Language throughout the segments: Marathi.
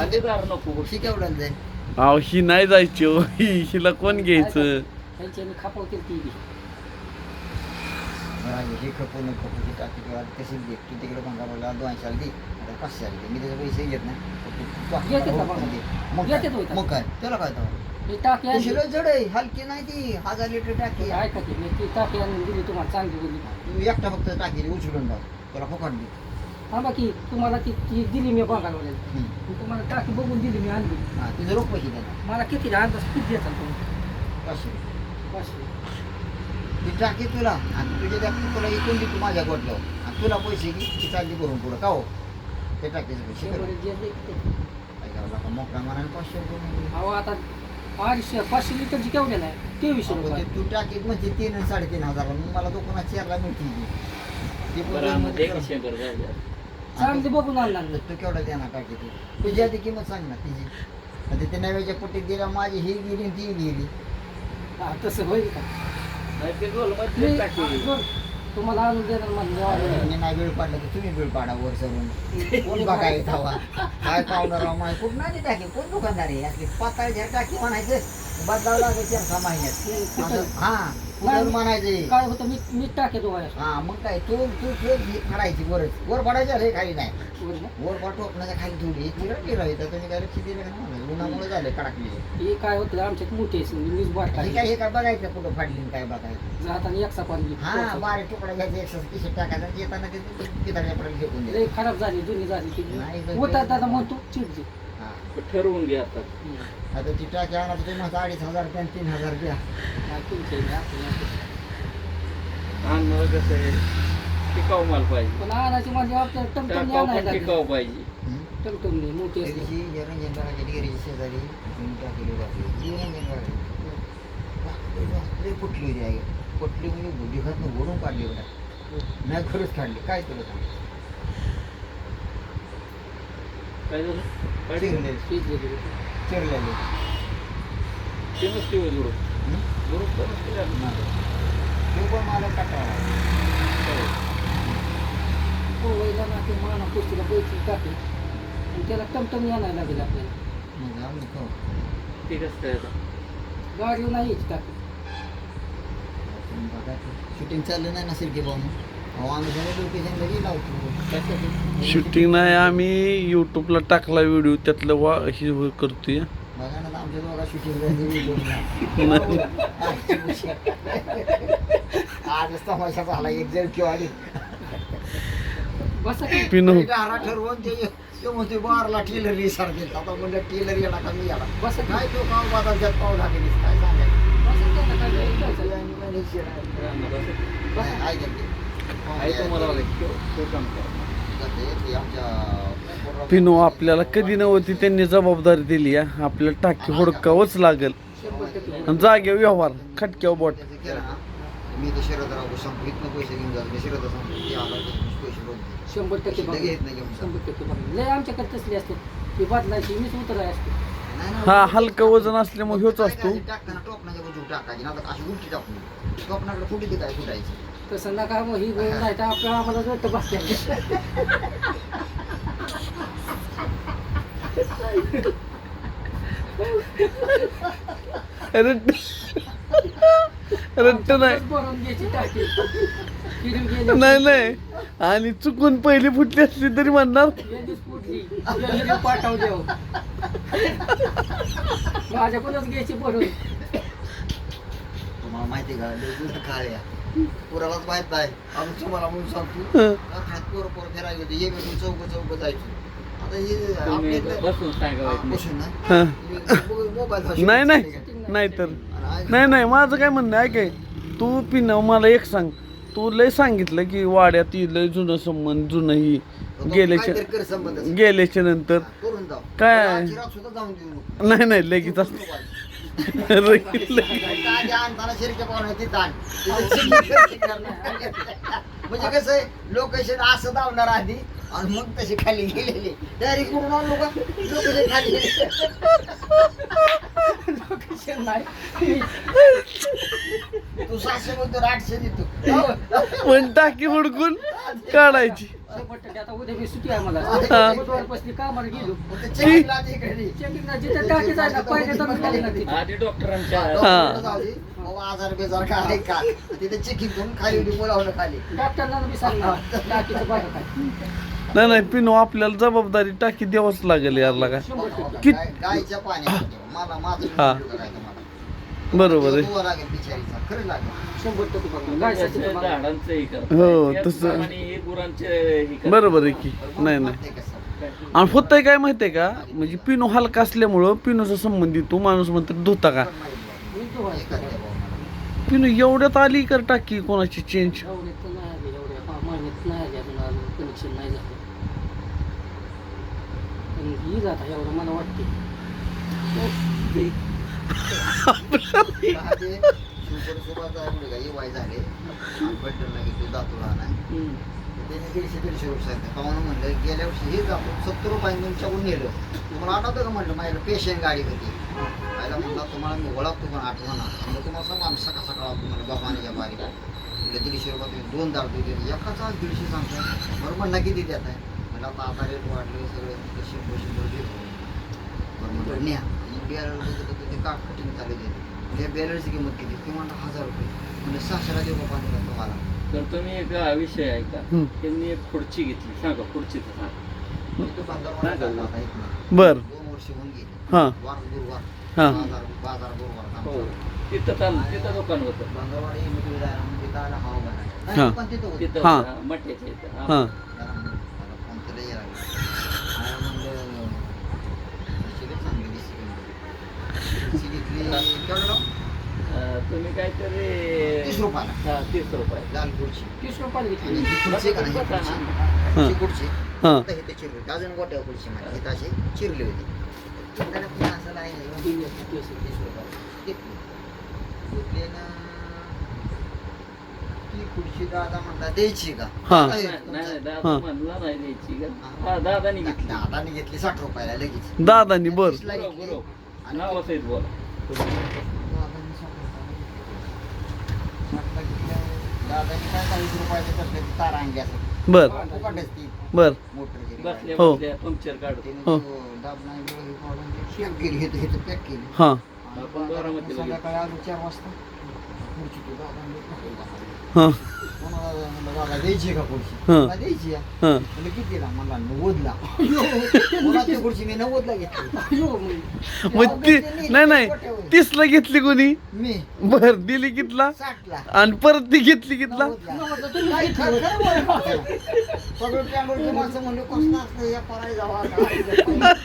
खातेदार नको. गोष्टी केवढ्याला जाईल? अहो ही नाही जायची हो. ही हिला कोण घ्यायचं? त्यांच्यानी खापवतील ती बी. आहे, हे खपू न खपू ती टाकी तुला कशी दे तू तिकडे पंधरा दोनशे दे आता पाचशे दे मी त्याचे पैसे घेत नाही. फक्त तू टाकी येते का मला बघा? दे. मग येते काय? तो इथं. मग काय? त्याला काय ही टाकी आणली. शिलो जड आहे. हलकी नाही ती. हजार लिटर टाकी आहे. ऐका की मी ती टाकी आणून दिली तुम्हाला चांगली बोलली तू एकटा फक्त टाकी उचलून टाक त्याला फुकट दे थांबा की तुम्हाला ती ती दिली मी बघायला तुम्हाला टाकी बघून दिली मी आणली. हा तुझं रोख पैसे द्या मला किती अंदाज किती देतात तुम्ही. पाचशे पाचशे. ती टाकी तुला आणि तुझ्या त्या तुला इकून दे तू माझ्या गोटल्यावर आणि तुला पैसे घे ती चालली करून पुढं. का हो? ते टाकीचे पैसे शंभर कर. जे दे ते. काय करावं लागतं मोकळ्या मनाने पाचशे रुपये. अहो आता अडीचशे पाचशे लिटरची केवढ्या नाही? तेवीसशे अहो, रुपये. ते तू टाकीत म्हणजे तीन आणि साडेतीन हजार. मग मला दुकानात चारला मिळते ती. ती पण बरं चांगली बघून आणणार तर तू केवढा देणार टाकी ती तुझी आधी किंमत सांग ना तिची. आता ते नव्याच्या पट्टीत गेल्या माझी ही गेली आणि ती गेली. हा, तसं होईल का? गोल मी बरं, तुम्हाला आणून देणार म्हणलं मी नाही वेळ पाडला की तुम्ही वेळ पाडा वर सरून. कोण बघाय धावा काय पावणार राव माय? कुठं नाही टाकी? कोण दुकानदार आहे? असली पाताळ झेड टाकी म्हणायचं बदलावं लागेल सहा महिन्यात असं हा. कुठं म्हणायचे. काय होतं मी मी टाके तो हा मग काय तू तू तू फाडायची वरच. वर पडायची रे खाली नाही. वर पा टोपणाच्या खाली थोडी तिकडे टिरा येतं तुम्ही काय लक्ष दिलं का नाही उन्हामुळे झाले कडाकली. हे काय होतं आमच्यात मोठे बाट हे काय हे काय बघायचं कुठं फाडली आणि काय बघायचं? जाताना एक सापान हा बारीक तुकडा घ्यायचा एक किशे टाकायचा आणि येताना ते पडेल फेकून लय द्यायचं. खराब झाली जुनी झाली ती. नाही, होतात दादा म्हणतो चिडली हा ठरवून घ्या आता. आता ती टाकी आणा तुम्ही म्हणता अडीच हजार आणि तीन हजार द्या. आपल्या- आणणार कसं आहे टिकाऊ माल पाहिजे. पण आणायची म्हणजे आपल्याला टमटम टाकाऊ पण आणायला टिकाऊ पाहिजे. टमटम नाही मोठी त्या असते दिवशी या रंजनबागाच्या डिग्रीची शेजारी. तुम्ही टाकली बाकी ही रंजनबाग फुटली होती आई. फुटली म्हणजे बुद्धिघातनं ओढून काढली बघा नाही खरंच काढली काय तुला सांग काय झालं? काय. चिरलेले. ते नसते होय नसते. तो पण मला कटाळा पोवईला ना ते माना कुस्तीला पैसे टाकले. आणि त्याला टमटम आणायला लागेल आपल्याला. मग आम्ही खाऊ. ते कसं काय आता? गाडीवर नाही यायची शूटिंग चाललं नाही ना सिरकी भाऊ अहो शूटिंग नाही आम्ही युट्यूबला टाकला व्हिडिओ त्यातलं वा हे हो- करतोय बघा ना आमच्या दोघा शूटिंग आजच तमाशा झाला एक जण किंवा ठरवून ते बारला टेलर रिसार देत आता म्हणलं टेलर येला का मी याला बसा काय तो पाव बाजारच्यात पाव लागेल काय सांगायचं पिनू आपल्याला कधी नव्हती त्यांनी जबाबदारी दिली आहे आपल्याला टाकी हुडकावंच लागेल. जागेवर व्यवहार खटक्यावर बोट. मी ते पैसे घेऊन जातो शरद. शंभर टक्के टक्के. लय आमच्याकडे तसली असते. ती बदलायची मीच उतराय असते. हा हलकं वजन असल्यामुळे ह्योच असतो. काय टाकताना टोपणाच्या बाजू टाकायची ना अशी उलटी टाकून. टोपणाकडे कुठे ते काय फुटायची तसं नका मग ही गोळ नाही तर आपल्या आम्हाला जोट बसते रट्ट. रट्ट नाही. नाही नाही. आणि चुकून पहिली फुटली असली तरी म्हणणार. पाठवली हो. माझ्याकडूनच घ्यायची तुम्हाला माहिती का? लय जुनं काळ आहे. पोरालाच माहीत नाही. आम्ही तुम्हाला म्हणून सांगतो हं. राखात पोरं पोरं फिरायला होते ये भेटून चौक चौक जायचं. आता हे आपल्या बसून नाही. बसून ना. हा. मोबाईल नाही नाही. नाही तर. नाही नाही. माझं काय म्हणणं आहे काय तू पिन मला एक सांग. तू लय सांगितलं की वाड्यात ती लय जुनं संबंध जुनं ही गेल्याच्या कर संबंध गेल्याच्यानंतर. करून जाऊ. काय? आजची रात सुद्धा जाऊन देऊ नको. नाही नाही. लगेच असं. म्हणजे कसं आहे लोकेशन असं धावणार आधी आणि मग तसे खाली गेलेले. तयारी करून आलो का? लोकेशन खाली गेले. लोकेशन नाही. तू सातशे बोलतो आठशे देतो. पण टाकी हुडकून काढायची. हा. आधी डॉक्टरांच्या आजार बेजार काय आहे का? तिथे चेकिंग करून खाली उडी बोलावलं खाली. नाही नाही पिनो आपल्याला जबाबदारी टाकी द्यावंच लागेल यारला का? शंभर टक्के. कित- गाय- गायच्या पाण्यात मला माझं हा. बरोबर आहे. दुवा लागेल बिचारीचा. खरं लागेल. शंभर टक्के बघा गायसाठी तर बघा. झाडांचं हे करतात. हो, त्याच तसं. प्रमाणे हे गुरांचे हे करतात. बरोबर आहे की नाही नाही कसं? आणि होतंय काय माहितीये का म्हणजे पिनो हलका असल्यामुळं पिनोचा संबंधित तो माणूस म्हणतो धुता का मी तो भावाला. पिनो एवढ्यात आली कर टाकी कोणाची चेंज एवढ्यात तर नाही आले एवढ्या हा, महिन्यात नाही आले अजून अजून कनेक्शन नाही झालं पण ही जात आहे एवढं मला वाटते आहे मुलगा, हे वाय झाले आणि बड्डलला घेतली दातुला नाही हम्म. त्याने दीडशे दीडशे रुपये सांगितले का म्हणून म्हणलं गेल्या वर्षी हे जातो सत्तर रुपयांनी तुमच्याकडून नेलं तुम्हाला आठवतं का म्हटलं माझ्याकडे पेशंट गाडी होती पहिला म्हणला तुम्हाला मी ओळखतो पण आठवणा म्हणजे तुम्हाला सांगा आम्ही सकाळ सकाळ तुम्हाला बघाने बारी म्हणजे दीडशे रुपये तुम्ही दोन दार दिले. एकाचा दीडशे सांगतो बरं म्हणलं किती देत आहे म्हणलं आता आता रेट वाढले सगळे तिथे शंभर शंभर देतो बरं म्हटलं न्या मग बॅलर तर ते काट कटिंग चालू देते त्या बॅलरची किंमत किती ते म्हणलं हजार रुपये म्हणजे सहाशेला देऊ बाबा निघा तुम्हाला तर तुम्ही एक विषय का हम्म. त्यांनी एक खुर्ची घेतली सांगा मी चालला होता इथनं. बर दोन वर्ष होऊन गेली हा वार गुरुवार हा. बाजार बाजार गुरुवार काम हो चालू. तिथं चालू तिथं दुकान होतं बांगरवाडी इकडे जायला. हा. नाही, दुकान तिथं होतं. तिथं हा. मठ्याच्या इथं हा. हा केवढं लाव? अं, तुम्ही काहीतरी तीस रुपयाला. हा तीस रुपये लाल खुर्ची. तीस रुपयाला आणि घेतली ही खुर्ची का नाही, खुर्ची. हा. खुर्ची. हा आता इथे चिरली होती. अजून गोट्या खुर्ची चिरली होती. त्याला पुन्हा असं नाही, नाही. तीन वर्ष, तीस वर्ष. तीस रुपयाला. घेतली. घेतली ना, ती खुर्ची दादा म्हणला द्यायची का हा. काय नाही दादा हा. म्हणला नाही द्यायची का हा दादानी घेतली दादाने घेतली साठ रुपयाला लगेच दादानी बर तीसला गुरु घेतली. गुरु आणि नाव बोला बर. बर. हो. हो. दिलं, हे. म्हणलं, दादा द्यायची का खुर्ची. मला द्यायची आहे. हा. म्हणलं कितीला म्हणला नव्वदला. कोणाची खुर्ची मी नव्वदला घेतली. अयो, मग ती नाही नाही. तीसला घेतली कोणी? मी. बर दिली कितला? साठला. आणि परत ती घेतली कितला? नव्वदला. काय खरं- खरं बोलतो. सगळं टँगोळची माणसं म्हणले कसं असतं या पराय जावा काय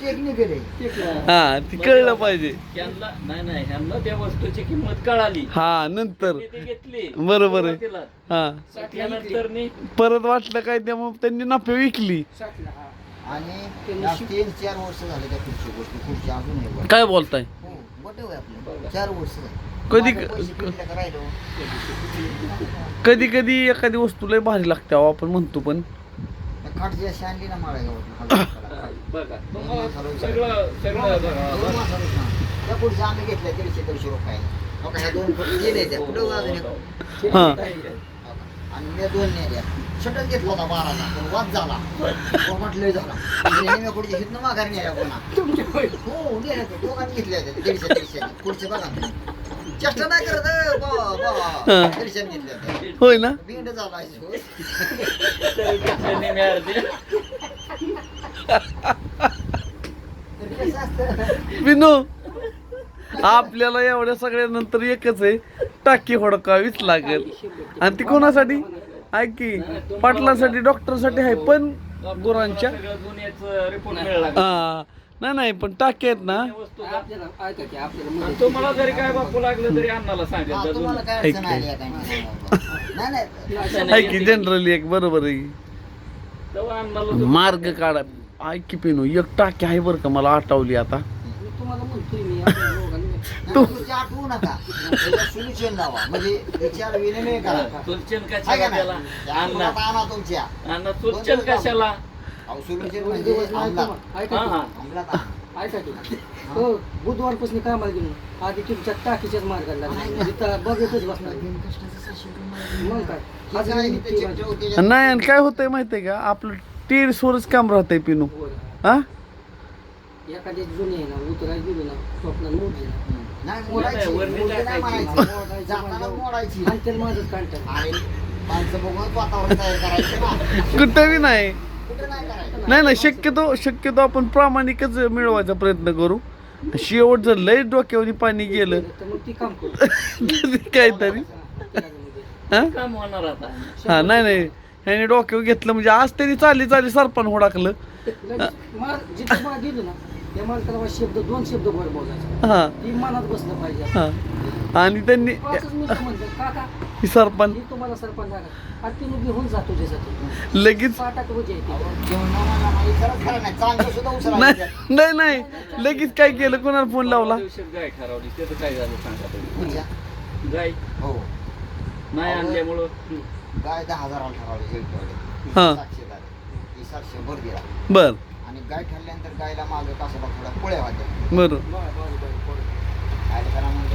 टेक्निकल आहे टेकलं. हा ती कळलं पाहिजे. त्यांना नाही नाही ह्यांना त्या वस्तूची किंमत कळाली. हा नंतर. ते घेतली. बरोबर आहे. सुरुवातीला. हा. त्यानंतर नी परत वाटलं काय त्यामुळे त्यांनी नफे विकली. साठला, हा. आणि तीन चार वर्ष झाले त्या खुर्ची गोष्टी खुर्ची अजून आहे. काय बोलताय? हो मोठे आहे आपले. चार वर्ष झाले. कधी- माझे पैसे फिरले का राहिलो? कधी कधी एखादी वस्तू लय भारी लागते अहो, आपण म्हणतो पण. अशी आणली ना माळ्यागावात बघा तुम्हाला सगळं सगळं बघा. त्या खुर्ची आम्ही घेतल्या दीडशे दीडशे रुपये का, ह्या दोन खुर्ची दिले त्या कुठं अजून एक? हा. आणि मी दोन नेल्या शटल घेतला होता पण वाद झाला. तो म्हटलं झाला. म्हणजे मी पुढे हितनं माघारी नेल्या होय. हो नेल्या त्या दोघांनी घेतल्या होत्या दीडशे दीडशे पुढचे बघा. चेष्टा नाही करत ए, बा बा. दीडशे घेतल्या होत्या होय ना? झाला आहे विनो आपल्याला एवढ्या सगळ्या नंतर एकच आहे टाकी होडकावीच लागेल. आणि ती कोणासाठी? ऐक की पाटलासाठी डॉक्टरसाठी आहे पण गुरांच्या. हा नाही नाही पण टाकी आहेत ना. तुम्हाला जरी काय बापू लागलं तरी अण्णाला की. आहे आहे की जनरली एक बरोबर आहे. मार्ग काढा. ऐक की पिनू एक टाकी आहे बरं का मला आठवली आता? मी तुम्हाला म्हणतोय मी आपल्या दोघांनी. तू आठवू नका. सोल्युशन लावा. म्हणजे विचार विनिमय करा. चुलचन हाय कशाला का त्याला? नाही अण्णा. आणा आणा तुमच्या. अण्णा चुलचन कशाला? अहो सोल्युशन दोन म्हणजे दिवस नाही अंमलात तुम्हाला. ऐका हा की. हा अंमलात आणा. ऐका की हो. बुधवारपासून कामाला गेलो. आधी तुमच्या टाकीच्याच मार्गाला लागला. बघतच बसणार मग काय? आज काय मी ते चिमटे होते? जे- नाही आणि काय होतंय माहितीये का? आपलं टेरिसवरच काम पिनू. हा? एखाद्या जुने आहे ना उतरायला गेलो ना स्वप्नात मोडली ना. नाही मोडायची वरती मोडली नाही टाकायची. म्हणायची. जाताना मोडायची. आणि त्याला माझंच काढतात आणि माणसं बघून वातावरण तयार करायचं ना. कुठेही नाही. कुठे नाही करायचं. नाही नाही शक्यतो शक्यतो आपण प्रामाणिकच मिळवायचा प्रयत्न करू. शेवट जर लय डोक्यावर पाणी गेलं तर मग ती काम करू. काहीतरी. हा काम होणार आता. हा नाही नाही. ह्याने डोक्यावर घेतलं म्हणजे आज त्यांनी चालली चालली सरपण होडाकलं. शब्द दोन शब्द हा. मनात बसलं पाहिजे. हा. आणि त्यांनी ही सरपण तुम्हाला सरपंच घेऊन जातो लगेच नाही नाही. चांगलं सुद्धा उचला नाही नाही नाही. लगेच काय केलं? कोणाला फोन लावला? गाय ठरवली त्याचं काय झालं सांगा म्हणजे, गाय? हो. नाही आणल्यामुळं? गाय दहा हजाराला ठरवली एक हा. सातशे झाले ती सातशे भर दिला. बर. आणि गाय ठरल्यानंतर गायला मागं कासाला थोडा पोळ्या वाटल्या बर. आले त्याला मग